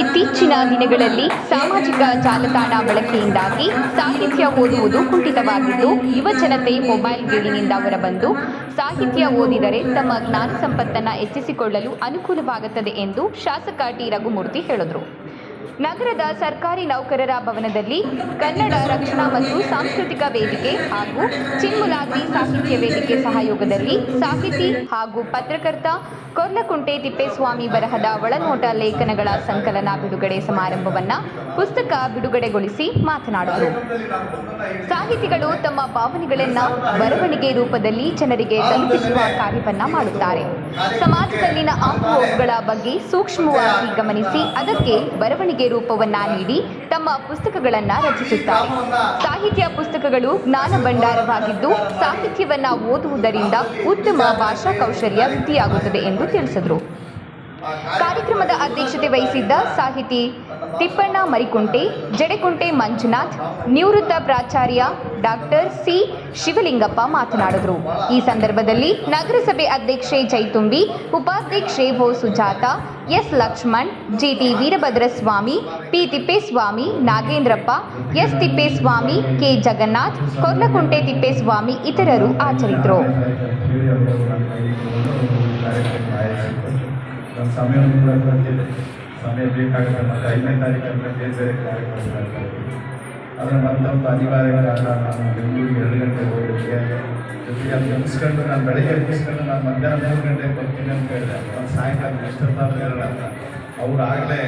ಇತ್ತೀಚಿನ ದಿನಗಳಲ್ಲಿ ಸಾಮಾಜಿಕ ಜಾಲತಾಣ ಬಳಕೆಯಿಂದಾಗಿ ಸಾಹಿತ್ಯ ಓದುವುದು ಕುಂಠಿತವಾಗಿದ್ದು, ಯುವ ಜನತೆ ಮೊಬೈಲ್ ಗೇಡಿನಿಂದ ಹೊರಬಂದು ಸಾಹಿತ್ಯ ಓದಿದರೆ ತಮ್ಮ ಜ್ಞಾನ ಸಂಪತ್ತನ್ನು ಹೆಚ್ಚಿಸಿಕೊಳ್ಳಲು ಅನುಕೂಲವಾಗುತ್ತದೆ ಎಂದು ಶಾಸಕ ಟಿ. ರಘುಮೂರ್ತಿ ಹೇಳಿದರು. ನಗರದ ಸರ್ಕಾರಿ ನೌಕರರ ಭವನದಲ್ಲಿ ಕನ್ನಡ ರಕ್ಷಣಾ ಮತ್ತು ಸಾಂಸ್ಕೃತಿಕ ವೇದಿಕೆ ಹಾಗೂ ಚಿನ್ಮುಲಾದ್ರಿ ಸಾಹಿತ್ಯ ವೇದಿಕೆ ಸಹಯೋಗದಲ್ಲಿ ಸಾಹಿತಿ ಹಾಗೂ ಪತ್ರಕರ್ತ ಕೊರ್ಲಕುಂಟೆ ತಿಪ್ಪೇಸ್ವಾಮಿ ಬರಹದ ಒಳನೋಟ ಲೇಖನಗಳ ಸಂಕಲನ ಬಿಡುಗಡೆ ಸಮಾರಂಭವನ್ನು ಪುಸ್ತಕ ಬಿಡುಗಡೆಗೊಳಿಸಿ ಮಾತನಾಡಿದರು ಸಾಹಿತಿಗಳು ತಮ್ಮ ಭಾವನೆಗಳನ್ನು ಬರವಣಿಗೆ ರೂಪದಲ್ಲಿ ಜನರಿಗೆ ತಲುಪಿಸುವ ಕಾರ್ಯವನ್ನ ಮಾಡುತ್ತಾರೆ. ಸಮಾಜದಲ್ಲಿನ ಆಗುಹೋಗುಗಳ ಬಗ್ಗೆ ಸೂಕ್ಷ್ಮವಾಗಿ ಗಮನಿಸಿ, ಅದಕ್ಕೆ ಬರವಣಿಗೆ ರೂಪವನ್ನ ನೀಡಿ ತಮ್ಮ ಪುಸ್ತಕಗಳನ್ನ ರಚಿಸುತ್ತಾರೆ. ಸಾಹಿತ್ಯ ಪುಸ್ತಕಗಳು ಜ್ಞಾನ ಭಂಡಾರವಾಗಿದ್ದು, ಸಾಹಿತ್ಯವನ್ನ ಓದುವುದರಿಂದ ಉತ್ತಮ ಭಾಷಾ ಕೌಶಲ್ಯ ವೃದ್ಧಿಯಾಗುತ್ತದೆ ಎಂದು ತಿಳಿಸಿದರು. ಕಾರ್ಯಕ್ರಮದ ಅಧ್ಯಕ್ಷತೆ ವಹಿಸಿದ್ದ ಸಾಹಿತಿ ತಿಪ್ಪಣ್ಣ ಮರಿಕುಂಟೆ, ಜಡೆಕುಂಟೆ ಮಂಜುನಾಥ್, ನಿವೃತ್ತ ಪ್ರಾಚಾರ್ಯ ಡಾಕ್ಟರ್ ಸಿ ಶಿವಲಿಂಗಪ್ಪ ಮಾತನಾಡಿದರು. ಈ ಸಂದರ್ಭದಲ್ಲಿ ನಗರಸಭೆ ಅಧ್ಯಕ್ಷೆ ಜೈತುಂಬಿ, ಉಪಾಧ್ಯಕ್ಷೆ O Sujatha, S Lakshman, GT Veerabhadraswamy, P Thippeswamy, Nagendrappa, S Thippeswamy, K Jagannath, Korlakunte Thippeswamy ಇತರರು ನಮ್ಮ ಸಮಯ ಸಮಯ ಬೇಕಾಗುತ್ತೆ ಮತ್ತು ಐದನೇ ತಾರೀಕು ಅಂದರೆ ಬೇರೆ ಬೇರೆ ಕಾರ್ಯಕ್ರಮ ಆದರೆ ಮತ್ತೊಂದು ಅನಿವಾರ್ಯ ಕಾರಣ ನಾನು ಬೆಂಗಳೂರಿಗೆ ಎರಡು ಗಂಟೆಗೆ ಹೋಗಲಿಕ್ಕೆ ಜೊತೆಗೆ ಅದು ಮುಗಿಸ್ಕೊಂಡು ನಾನು ಬೆಳಗ್ಗೆ ಮುಗಿಸ್ಕೊಂಡು ನಾನು ಮಧ್ಯಾಹ್ನ ಮೂರು ಗಂಟೆಗೆ ಬರ್ತೀನಿ ಅಂತ ಹೇಳಿದೆ. ನಾನು ಸಾಯಂಕಾಲ ಎಷ್ಟೊತ್ತಾದ್ರೂ ಹೇಳೋಣ ಅವ್ರು ಆಗಲೇ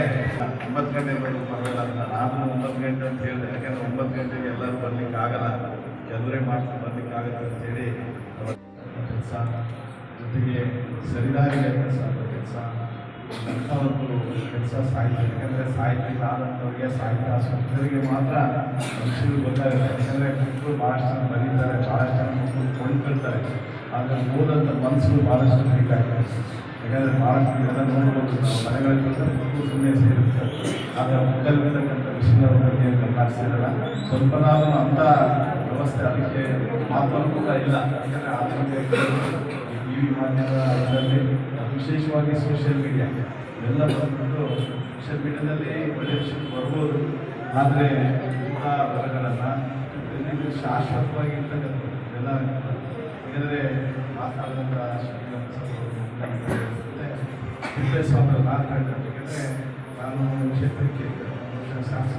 ಒಂಬತ್ತು ಗಂಟೆಗೆ ಬರಲಿಕ್ಕೆ ಬರಲ್ಲ ಅಂತ. ನಾನು ಒಂಬತ್ತು ಗಂಟೆ ಅಂತ ಹೇಳಿದೆ. ಯಾಕಂದರೆ ಒಂಬತ್ತು ಗಂಟೆಗೆ ಎಲ್ಲರೂ ಬರ್ಲಿಕ್ಕೆ ಆಗಲ್ಲ. ಎಲ್ಲರೇ ಮಾಡ್ಕೊಂಡು ಬರ್ಲಿಕ್ಕೆ ಆಗುತ್ತೆ ಅಂತೇಳಿ ಕೆಲಸ. ಜೊತೆಗೆ ಸರಿದಾರಿಗೆ ಕೆಲಸ ಕೆಲಸ. ಅಂಥ ಒಂದು ಕೆಲಸ ಸಾಹಿತ್ಯ, ಯಾಕಂದರೆ ಸಾಹಿತ್ಯ ಆದಂಥವ್ರಿಗೆ ಸಾಹಿತ್ಯ ಆಸಕ್ತರಿಗೆ ಮಾತ್ರ ಮನುಷ್ಯರು ಗೊತ್ತಾಗುತ್ತೆ. ಯಾಕಂದರೆ ಮಕ್ಕಳು ಭಾಳಷ್ಟು ಜನ ಬರೀತಾರೆ, ಭಾಳಷ್ಟು ಜನ ಮಕ್ಕಳು ಕೊಂಡ್ಕೊಳ್ತಾರೆ. ಆದರೆ ಓದಂಥ ಮನಸ್ಸು ಭಾಳಷ್ಟು ಬೇಕಾಗ್ತದೆ ಯಾಕಂದರೆ ಭಾಳಷ್ಟು ಎಲ್ಲ ನೋಡ್ಬೋದು, ನಾವು ಮನೆಗಳಲ್ಲಿ ಮಕ್ಕಳು ಸುಮ್ಮನೆ ಸೇರಿರ್ತಾರೆ ಆದರೆ ಮಕ್ಕಳಿರ್ತಕ್ಕಂಥ ವಿಷಯಗಳ ಬಗ್ಗೆ ಗಮನ ಸೇರಲ್ಲ ಸ್ವಲ್ಪನಾದ್ರೂ ಅಂಥ ವ್ಯವಸ್ಥೆ ಅದಕ್ಕೆ ಮಾತನಾಡುತ್ತಾ ಇಲ್ಲ. ಯಾಕಂದರೆ ಆಧುನಿಕ ಟಿ ವಿ ಮಾಧ್ಯಮ ಇದರಲ್ಲಿ ವಿಶೇಷವಾಗಿ ಸೋಷಿಯಲ್ ಮೀಡಿಯಾ ಎಲ್ಲ ಬಂದ್ಬಿಟ್ಟು ಸೋಷಿಯಲ್ ಮೀಡಿಯಾದಲ್ಲಿ ಒಳ್ಳೆಯ ವಿಷಯ ಬರ್ಬೋದು. ಆದರೆ ಇಂಥ ಬರಗಳನ್ನು ಶಾಶ್ವತವಾಗಿ ಇರ್ತಕ್ಕಂಥದ್ದು ಎಲ್ಲ ಏನಂದರೆ ಮಾತಾಡಿದಂಥ ಅವರು ಮಾತನಾಡ್ತಾರೆ ಯಾಕಂದರೆ ನಾನು ಕ್ಷೇತ್ರಕ್ಕೆ ಶಾಸಕ.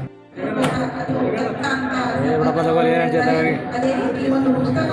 ಅದೇ ರೀತಿ ಒಂದು ಪುಸ್ತಕ